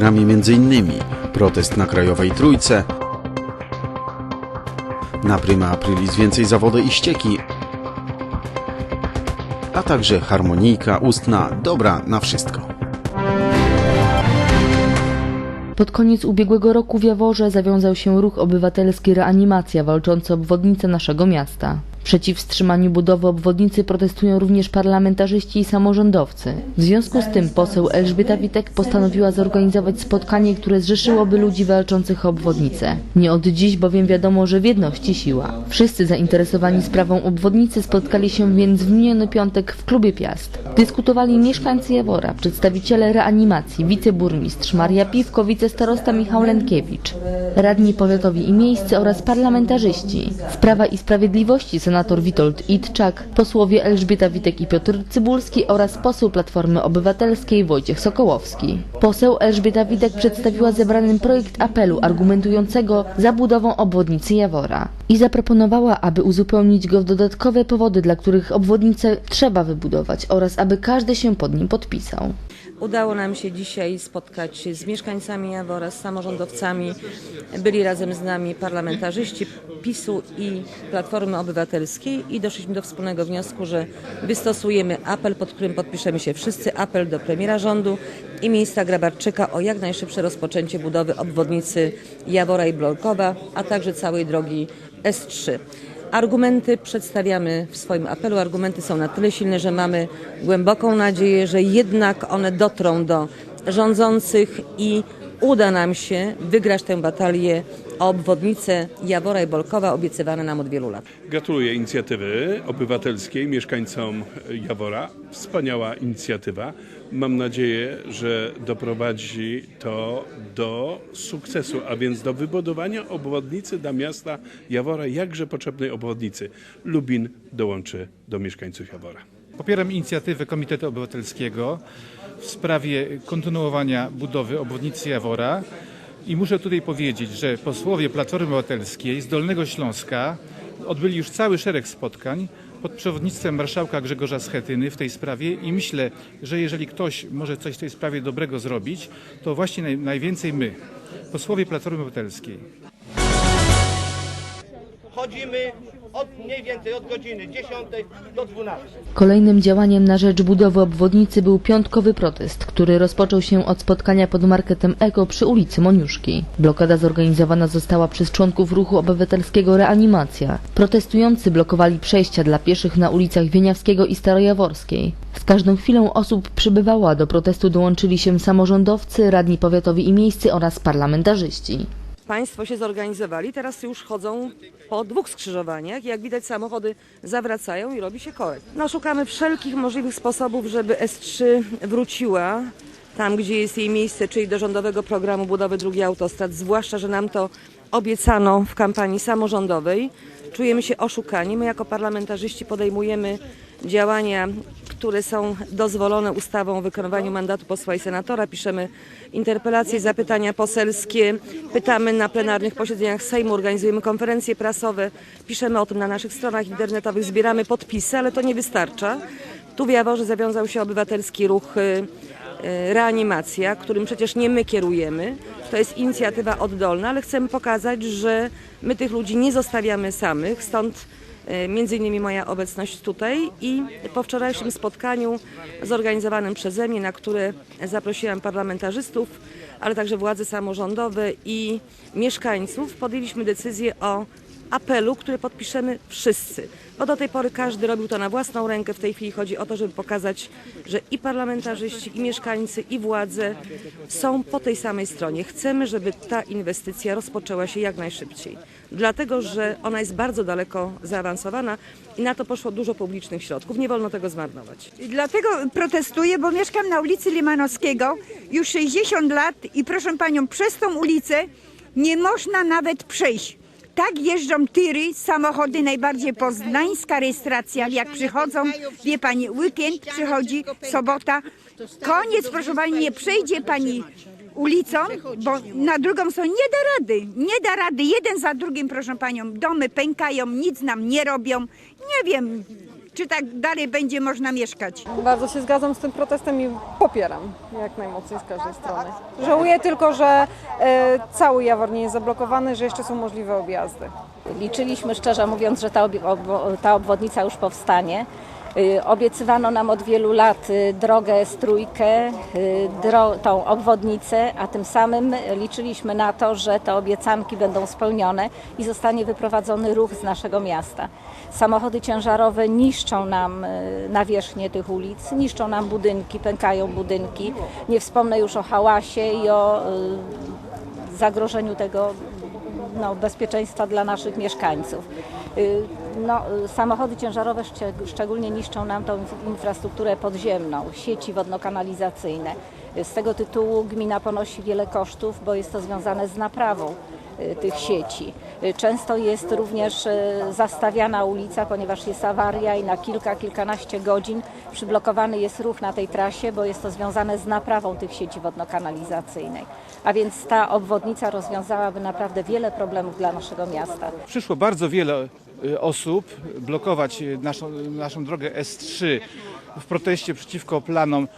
programie m.in. protest na Krajowej Trójce, na Prima Aprilis więcej zawody i ścieki, a także harmonijka ustna dobra na wszystko. Pod koniec ubiegłego roku w Jaworze zawiązał się ruch obywatelski Reanimacja walczący o obwodnicę naszego miasta. Przeciw wstrzymaniu budowy obwodnicy protestują również parlamentarzyści i samorządowcy. W związku z tym poseł Elżbieta Witek postanowiła zorganizować spotkanie, które zrzeszyłoby ludzi walczących o obwodnicę. Nie od dziś bowiem wiadomo, że w jedności siła. Wszyscy zainteresowani sprawą obwodnicy spotkali się więc w miniony piątek w klubie Piast. Dyskutowali mieszkańcy Jawora, przedstawiciele reanimacji, wiceburmistrz Maria Piwko, wicestarosta Michał Lenkiewicz, radni powiatowi i miejscy oraz parlamentarzyści. Z Prawa i Sprawiedliwości senator Witold Itczak, posłowie Elżbieta Witek i Piotr Cybulski oraz poseł Platformy Obywatelskiej Wojciech Sokołowski. Poseł Elżbieta Witek przedstawiła zebranym projekt apelu argumentującego zabudową obwodnicy Jawora i zaproponowała, aby uzupełnić go w dodatkowe powody, dla których obwodnicę trzeba wybudować oraz aby każdy się pod nim podpisał. Udało nam się dzisiaj spotkać z mieszkańcami Jawora, z samorządowcami. Byli razem z nami parlamentarzyści PiSu i Platformy Obywatelskiej i doszliśmy do wspólnego wniosku, że wystosujemy apel, pod którym podpiszemy się wszyscy, apel do premiera rządu i ministra Grabarczyka o jak najszybsze rozpoczęcie budowy obwodnicy Jawora i Blorkowa, a także całej drogi S3. Argumenty przedstawiamy w swoim apelu. Argumenty są na tyle silne, że mamy głęboką nadzieję, że jednak one dotrą do rządzących i uda nam się wygrać tę batalię o obwodnicę Jawora i Bolkowa obiecywane nam od wielu lat. Gratuluję inicjatywy obywatelskiej mieszkańcom Jawora. Wspaniała inicjatywa. Mam nadzieję, że doprowadzi to do sukcesu, a więc do wybudowania obwodnicy dla miasta Jawora, jakże potrzebnej obwodnicy. Lubin dołączy do mieszkańców Jawora. Popieram inicjatywę Komitetu Obywatelskiego w sprawie kontynuowania budowy obwodnicy Jawora i muszę tutaj powiedzieć, że posłowie Platformy Obywatelskiej z Dolnego Śląska odbyli już cały szereg spotkań pod przewodnictwem marszałka Grzegorza Schetyny w tej sprawie i myślę, że jeżeli ktoś może coś w tej sprawie dobrego zrobić, to właśnie naj, najwięcej my, posłowie Platformy Obywatelskiej. Chodzimy od mniej więcej od godziny 10 do 12. Kolejnym działaniem na rzecz budowy obwodnicy był piątkowy protest, który rozpoczął się od spotkania pod marketem Eko przy ulicy Moniuszki. Blokada zorganizowana została przez członków ruchu obywatelskiego Reanimacja. Protestujący blokowali przejścia dla pieszych na ulicach Wieniawskiego i Starojaworskiej. Z każdą chwilą osób przybywało, a do protestu dołączyli się samorządowcy, radni powiatowi i miejscy oraz parlamentarzyści. Państwo się zorganizowali, teraz już chodzą po dwóch skrzyżowaniach. Jak widać samochody zawracają i robi się korek. No, szukamy wszelkich możliwych sposobów, żeby S3 wróciła tam, gdzie jest jej miejsce, czyli do rządowego programu budowy drugiej autostrad, zwłaszcza, że nam to obiecano w kampanii samorządowej. Czujemy się oszukani. My jako parlamentarzyści podejmujemy działania, które są dozwolone ustawą o wykonywaniu mandatu posła i senatora. Piszemy interpelacje, zapytania poselskie, pytamy na plenarnych posiedzeniach Sejmu, organizujemy konferencje prasowe, piszemy o tym na naszych stronach internetowych, zbieramy podpisy, ale to nie wystarcza. Tu w Jaworze zawiązał się obywatelski ruch y, y, Reanimacja, którym przecież nie my kierujemy. To jest inicjatywa oddolna, ale chcemy pokazać, że my tych ludzi nie zostawiamy samych, stąd między innymi moja obecność tutaj i po wczorajszym spotkaniu zorganizowanym przeze mnie, na które zaprosiłam parlamentarzystów, ale także władze samorządowe i mieszkańców, podjęliśmy decyzję o apelu, który podpiszemy wszyscy. Bo do tej pory każdy robił to na własną rękę. W tej chwili chodzi o to, żeby pokazać, że i parlamentarzyści, i mieszkańcy, i władze są po tej samej stronie. Chcemy, żeby ta inwestycja rozpoczęła się jak najszybciej. Dlatego, że ona jest bardzo daleko zaawansowana i na to poszło dużo publicznych środków. Nie wolno tego zmarnować. Dlatego protestuję, bo mieszkam na ulicy Limanowskiego już 60 lat i proszę panią, przez tą ulicę nie można nawet przejść. Tak jeżdżą tiry, samochody, najbardziej poznańska rejestracja. Jak przychodzą, wie pani, weekend przychodzi, sobota. Koniec, proszę pani, nie przejdzie pani ulicą, bo na drugą stronę nie da rady. Nie da rady. Jeden za drugim, proszę panią, domy pękają, nic nam nie robią. Nie wiem, czy tak dalej będzie można mieszkać. Bardzo się zgadzam z tym protestem i popieram jak najmocniej z każdej strony. Żałuję tylko, że e, cały Jawor nie jest zablokowany, że jeszcze są możliwe objazdy. Liczyliśmy szczerze mówiąc, że ta, obwo- ta obwodnica już powstanie. Y, Obiecywano nam od wielu lat y, drogę z trójkę, y, dro, tą obwodnicę, a tym samym liczyliśmy na to, że te obiecanki będą spełnione i zostanie wyprowadzony ruch z naszego miasta. Samochody ciężarowe niszczą nam nawierzchnię tych ulic, niszczą nam budynki, pękają budynki. Nie wspomnę już o hałasie i o zagrożeniu tego no, bezpieczeństwa dla naszych mieszkańców. No, y, samochody ciężarowe szczególnie niszczą nam tą inf- infrastrukturę podziemną, sieci wodno-kanalizacyjne. Y, Z tego tytułu gmina ponosi wiele kosztów, bo jest to związane z naprawą tych sieci. Y, Często jest również y, zastawiana ulica, ponieważ jest awaria i na kilka, kilkanaście godzin przyblokowany jest ruch na tej trasie, bo jest to związane z naprawą tych sieci wodno-kanalizacyjnej. A więc ta obwodnica rozwiązałaby naprawdę wiele problemów dla naszego miasta. Przyszło bardzo wiele y, osób blokować y, naszą, naszą drogę S3 w proteście przeciwko planom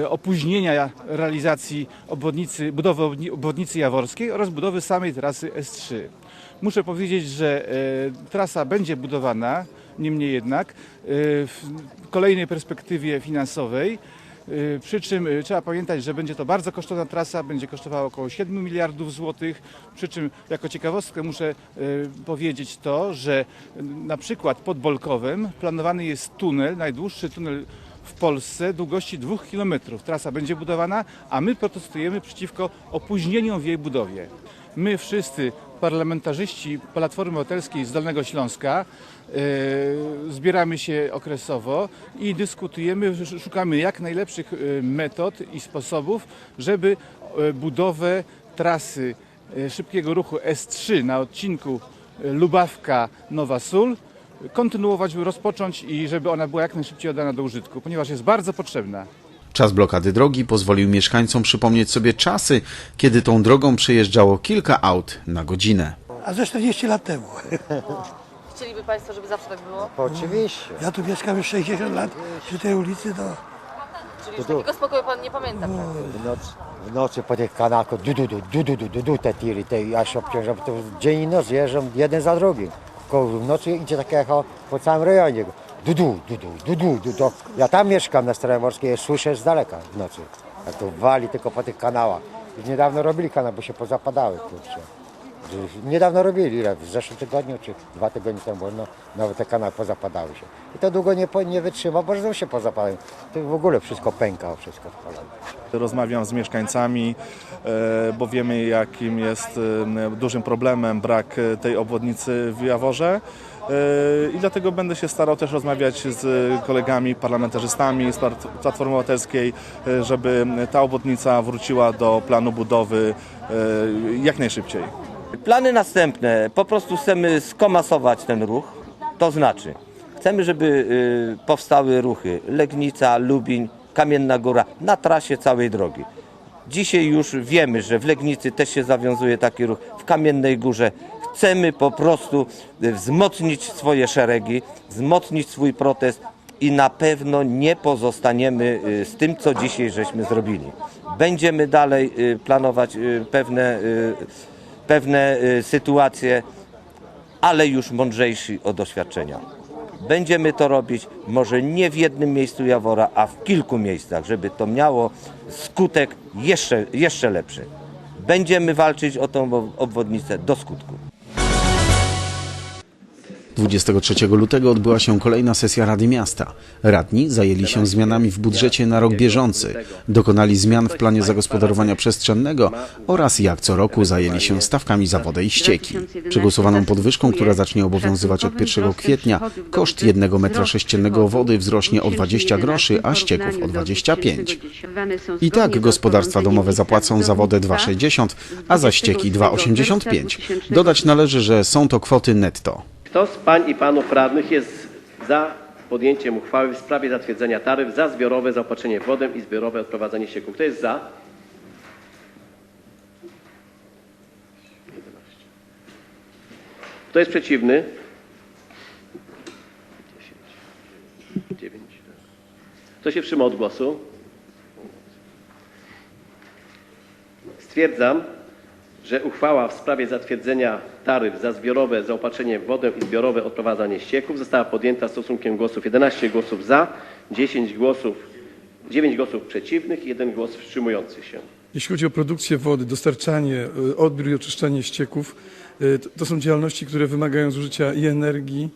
y, opóźnienia realizacji obwodnicy, budowy obwodni- obwodnicy jaworskiej oraz budowy samej trasy S3. Muszę powiedzieć, że y, trasa będzie budowana, niemniej jednak y, w kolejnej perspektywie finansowej Przy czym y, trzeba pamiętać, że będzie to bardzo kosztowna trasa, będzie kosztowała około 7 miliardów złotych. Przy czym jako ciekawostkę muszę y, powiedzieć to, że y, na przykład pod Bolkowem planowany jest tunel, najdłuższy tunel w Polsce długości 2 km. Trasa będzie budowana, a my protestujemy przeciwko opóźnieniom w jej budowie. My wszyscy parlamentarzyści Platformy Obywatelskiej z Dolnego Śląska e, zbieramy się okresowo i dyskutujemy, sz- szukamy jak najlepszych e, metod i sposobów, żeby e, budowę trasy szybkiego ruchu S3 na odcinku Lubawka-Nowa Sól kontynuować, rozpocząć i żeby ona była jak najszybciej oddana do użytku, ponieważ jest bardzo potrzebna. Czas blokady drogi pozwolił mieszkańcom przypomnieć sobie czasy, kiedy tą drogą przejeżdżało kilka aut na godzinę. A ze 40 lat temu. Chcieliby Państwo, żeby zawsze tak było? Oczywiście. Ja tu mieszkam już 60 lat przy tej ulicy, to Czyli już takiego spokoju Pan nie pamięta? W nocy, w nocy po tych kanałach du, du, du, du, du, du, du, du, te tiry, te ja się obciążam, to dzień i noc jeżdżą jeden za drugim. W nocy idzie takie echo po całym rejonie. Du, du, du, du, du, du, du, to ja tam mieszkam na Starej Morskiej, słyszę z daleka w nocy. Jak to wali tylko po tych kanałach. Już niedawno robili kanał, bo się pozapadały, kurczę. Niedawno robili, w zeszłym tygodniu czy dwa tygodnie temu, no, nawet te kanały pozapadały się. I to długo nie, po- nie wytrzyma, bo się pozapadają. To w ogóle wszystko pęka, wszystko spalone. Rozmawiam z mieszkańcami, e, bo wiemy jakim jest e, dużym problemem brak e, tej obwodnicy w Jaworze. E, I dlatego będę się starał też rozmawiać z kolegami parlamentarzystami z Plat- Platformy Obywatelskiej, e, żeby ta obwodnica wróciła do planu budowy e, jak najszybciej. Plany następne. Po prostu chcemy skomasować ten ruch. To znaczy, chcemy, żeby powstały ruchy Legnica, Lubiń, Kamienna Góra na trasie całej drogi. Dzisiaj już wiemy, że w Legnicy też się zawiązuje taki ruch, w Kamiennej Górze. Chcemy po prostu y, wzmocnić swoje szeregi, wzmocnić swój protest i na pewno nie pozostaniemy y, z tym, co dzisiaj żeśmy zrobili. Będziemy dalej y, planować pewne, pewne sytuacje, ale już mądrzejsi od doświadczenia. Będziemy to robić może nie w jednym miejscu Jawora, a w kilku miejscach, żeby to miało skutek jeszcze, jeszcze lepszy. Będziemy walczyć o tą obwodnicę do skutku. 23 lutego odbyła się kolejna sesja Rady Miasta. Radni zajęli się zmianami w budżecie na rok bieżący, dokonali zmian w planie zagospodarowania przestrzennego oraz jak co roku zajęli się stawkami za wodę i ścieki. Przegłosowaną podwyżką, która zacznie obowiązywać od 1 kwietnia, koszt jednego metra sześciennego wody wzrośnie o 20 groszy, a ścieków o 25. I tak gospodarstwa domowe zapłacą za wodę 2,60, a za ścieki 2,85. Dodać należy, że są to kwoty netto. Kto z pań i panów radnych jest za podjęciem uchwały w sprawie zatwierdzenia taryf za zbiorowe zaopatrzenie w wodę i zbiorowe odprowadzanie ścieków? Kto jest za? Kto jest przeciwny? Kto się wstrzymał od głosu? Stwierdzam, że uchwała w sprawie zatwierdzenia taryf za zbiorowe zaopatrzenie w wodę i zbiorowe odprowadzanie ścieków została podjęta stosunkiem głosów 11 głosów za, 10 głosów, 9 głosów przeciwnych i 1 głos wstrzymujący się. Jeśli chodzi o produkcję wody, dostarczanie, y, odbiór i oczyszczanie ścieków, to- to są działalności, które wymagają zużycia i energii,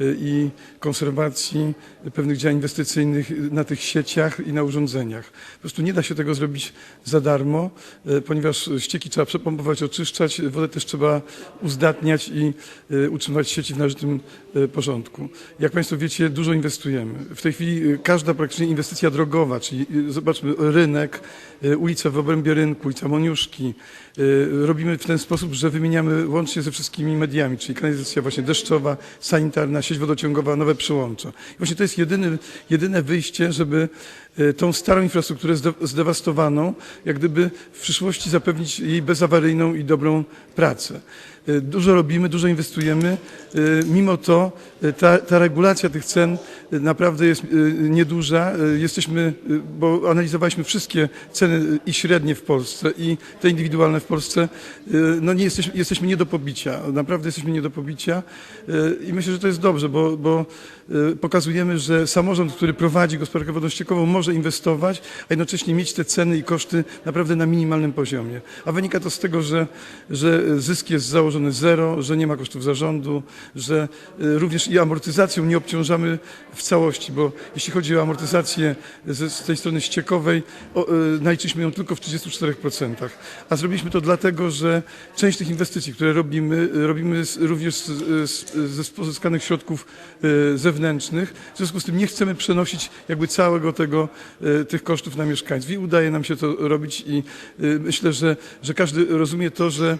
y, i konserwacji pewnych działań inwestycyjnych y, na tych sieciach i na urządzeniach. Po prostu nie da się tego zrobić za darmo, y, ponieważ ścieki trzeba przepompować, oczyszczać, wodę też trzeba uzdatniać i y, utrzymywać sieci w należytym y, porządku. Jak Państwo wiecie, dużo inwestujemy. W tej chwili y, każda praktycznie inwestycja drogowa, czyli y, zobaczmy rynek, y, ulica w obrębie rynku, ulica Moniuszki, y, robimy w ten sposób, że wymieniamy łącznie ze wszystkimi mediami, czyli kanalizacja właśnie deszczowa, sanitarna, sieć wodociągowa, nowe przyłącza. I właśnie to jest jedyny, jedyne wyjście, żeby y, tą starą infrastrukturę zde- zdewastowaną, jak gdyby w przyszłości zapewnić jej bezawaryjną i dobrą pracę. Y, Dużo robimy, dużo inwestujemy. Y, Mimo to y, ta, ta regulacja tych cen y, naprawdę jest y, nieduża. Y, Jesteśmy, y, bo analizowaliśmy wszystkie ceny y, i średnie w Polsce i te indywidualne w Polsce. Y, No nie jesteśmy, jesteśmy nie do pobicia. Naprawdę jesteśmy nie do pobicia Y, i myślę, że to jest dobrze, bo, bo y, pokazujemy, że samorząd, który prowadzi gospodarkę wodościekową może inwestować, a jednocześnie mieć te ceny i koszty naprawdę na minimalnym poziomie. A wynika to z tego, że, że zysk jest założony zero, że nie ma kosztów zarządu, że y, również i amortyzacją nie obciążamy w całości, bo jeśli chodzi o amortyzację z, z tej strony ściekowej, y, naliczyliśmy ją tylko w 34%. A zrobiliśmy to dlatego, że część tych inwestycji, które robimy, y, robimy również z, ze pozyskanych środków zewnętrznych. W związku z tym nie chcemy przenosić jakby całego tego, tych kosztów na mieszkańców. I udaje nam się to robić i y, myślę, że, że każdy rozumie to, że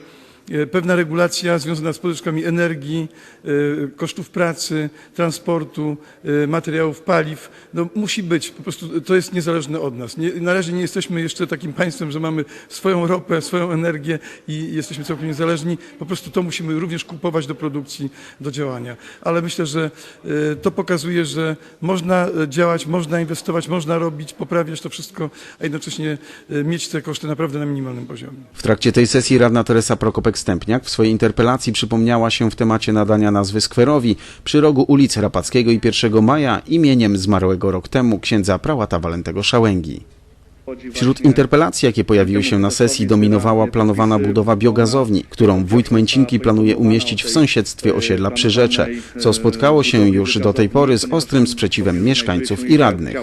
pewna regulacja związana z pożyczkami energii, e, kosztów pracy, transportu, e, materiałów, paliw, no musi być. Po prostu to jest niezależne od nas. Nie, na razie nie jesteśmy jeszcze takim państwem, że mamy swoją ropę, swoją energię i jesteśmy całkiem niezależni. Po prostu to musimy również kupować do produkcji, do działania. Ale myślę, że e, to pokazuje, że można e, działać, można inwestować, można robić, poprawiać to wszystko, a jednocześnie e, mieć te koszty naprawdę na minimalnym poziomie. W trakcie tej sesji radna Teresa Prokopek-Stępniak w swojej interpelacji przypomniała się w temacie nadania nazwy skwerowi przy rogu ulicy Rapackiego i 1 maja imieniem zmarłego rok temu księdza prałata Walentego Szałęgi. Wśród interpelacji, jakie pojawiły się na sesji, dominowała planowana budowa biogazowni, którą wójt Męcinki planuje umieścić w sąsiedztwie osiedla Przyrzecze, co spotkało się już do tej pory z ostrym sprzeciwem mieszkańców i radnych.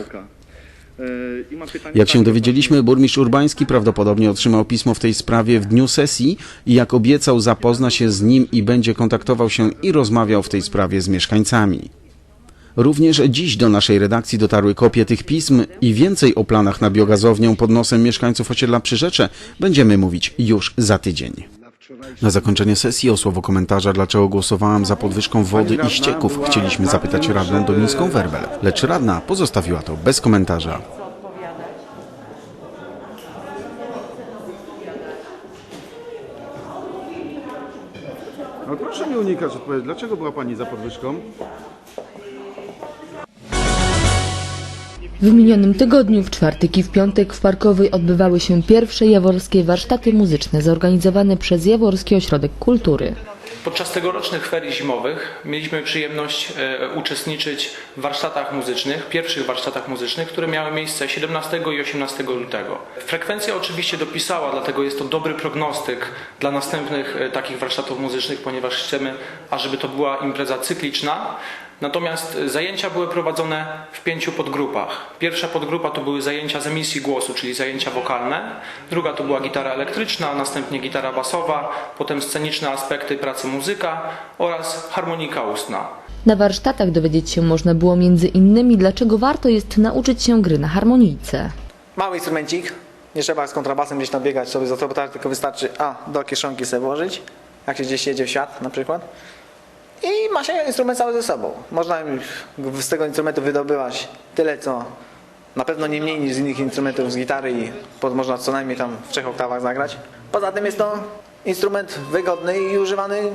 Jak się dowiedzieliśmy, burmistrz Urbański prawdopodobnie otrzymał pismo w tej sprawie w dniu sesji i jak obiecał zapozna się z nim i będzie kontaktował się i rozmawiał w tej sprawie z mieszkańcami. Również dziś do naszej redakcji dotarły kopie tych pism i więcej o planach na biogazownię pod nosem mieszkańców osiedla Przyrzecze będziemy mówić już za tydzień. Na zakończenie sesji o słowo komentarza, dlaczego głosowałam za podwyżką wody i ścieków, chcieliśmy zapytać radną Donińską Werbel, lecz radna pozostawiła to bez komentarza. No proszę mi unikać odpowiedzi. Dlaczego była Pani za podwyżką? W minionym tygodniu, w czwartek i w piątek w Parkowej odbywały się pierwsze jaworskie warsztaty muzyczne zorganizowane przez Jaworski Ośrodek Kultury. Podczas tegorocznych ferii zimowych mieliśmy przyjemność e, uczestniczyć w warsztatach muzycznych, pierwszych warsztatach muzycznych, które miały miejsce 17 i 18 lutego. Frekwencja oczywiście dopisała, dlatego jest to dobry prognostyk dla następnych e, takich warsztatów muzycznych, ponieważ chcemy, ażeby to była impreza cykliczna. Natomiast zajęcia były prowadzone w pięciu podgrupach. Pierwsza podgrupa to były zajęcia z emisji głosu, czyli zajęcia wokalne. Druga to była gitara elektryczna, następnie gitara basowa, potem sceniczne aspekty pracy muzyka oraz harmonika ustna. Na warsztatach dowiedzieć się można było między innymi, dlaczego warto jest nauczyć się gry na harmonijce. Mały instrumencik, nie trzeba z kontrabasem gdzieś tam biegać sobie za to, tylko wystarczy a, do kieszonki sobie włożyć, jak się gdzieś jedzie w świat na przykład i ma się instrument cały ze sobą. Można z tego instrumentu wydobywać tyle, co na pewno nie mniej niż z innych instrumentów z gitary i pod, można co najmniej tam w trzech oktawach zagrać. Poza tym jest to instrument wygodny i używany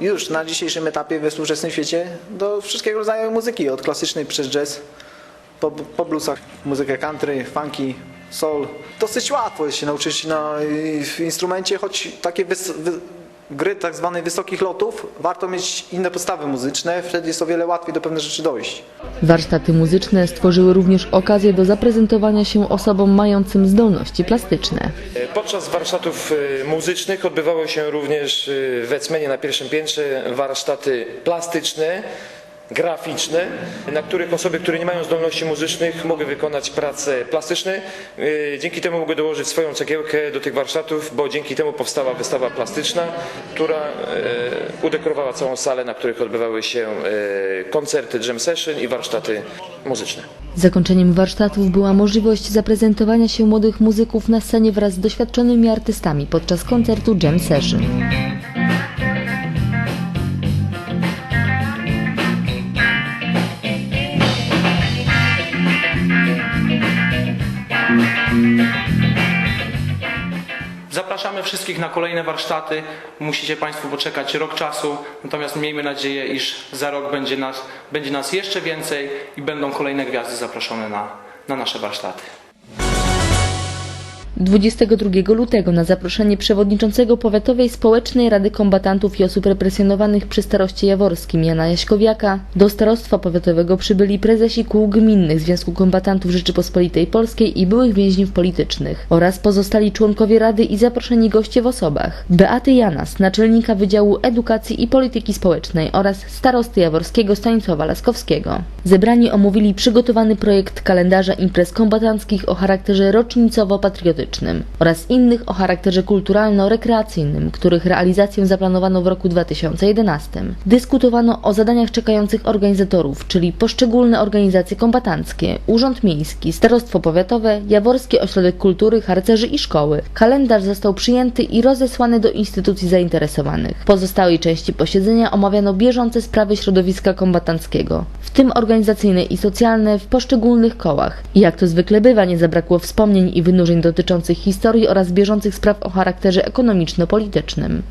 już na dzisiejszym etapie we współczesnym świecie do wszystkiego rodzaju muzyki, od klasycznej przez jazz po, po bluesach muzykę country, funky, soul. Dosyć łatwo jest się nauczyć na y, instrumencie, choć takie wys, wy, gry tak zwanych wysokich lotów, warto mieć inne podstawy muzyczne, wtedy jest o wiele łatwiej do pewnych rzeczy dojść. Warsztaty muzyczne stworzyły również okazję do zaprezentowania się osobom mającym zdolności plastyczne. Podczas warsztatów y, muzycznych odbywały się również y, w Ecmenie na pierwszym piętrze warsztaty plastyczne, graficzne, na których osoby, które nie mają zdolności muzycznych mogły wykonać prace plastyczne. Y, Dzięki temu mogły dołożyć swoją cegiełkę do tych warsztatów, bo dzięki temu powstała wystawa plastyczna, która y, udekorowała całą salę, na których odbywały się y, koncerty jam session i warsztaty muzyczne. Zakończeniem warsztatów była możliwość zaprezentowania się młodych muzyków na scenie wraz z doświadczonymi artystami podczas koncertu Jam Session. Zapraszamy wszystkich na kolejne warsztaty. Musicie Państwo poczekać rok czasu, natomiast miejmy nadzieję, iż za rok będzie nas, będzie nas jeszcze więcej i będą kolejne gwiazdy zaproszone na, na nasze warsztaty. 22 lutego na zaproszenie przewodniczącego Powiatowej Społecznej Rady Kombatantów i Osób Represjonowanych przy Staroście Jaworskim Jana Jaśkowiaka. Do Starostwa Powiatowego przybyli prezesi kół gminnych Związku Kombatantów Rzeczypospolitej Polskiej i byłych więźniów politycznych oraz pozostali członkowie Rady i zaproszeni goście w osobach. Beaty Janas, naczelnika Wydziału Edukacji i Polityki Społecznej oraz starosty jaworskiego Stanisława Laskowskiego. Zebrani omówili przygotowany projekt kalendarza imprez kombatanckich o charakterze rocznicowo-patriotycznym oraz innych o charakterze kulturalno-rekreacyjnym, których realizację zaplanowano w roku 2011. Dyskutowano o zadaniach czekających organizatorów, czyli poszczególne organizacje kombatanckie, Urząd Miejski, Starostwo Powiatowe, Jaworski Ośrodek Kultury, harcerzy i szkoły. Kalendarz został przyjęty i rozesłany do instytucji zainteresowanych. W pozostałej części posiedzenia omawiano bieżące sprawy środowiska kombatanckiego, w tym organizacyjne i socjalne w poszczególnych kołach. Jak to zwykle bywa, nie zabrakło wspomnień i wynurzeń dotyczących historii oraz bieżących spraw o charakterze ekonomiczno-politycznym.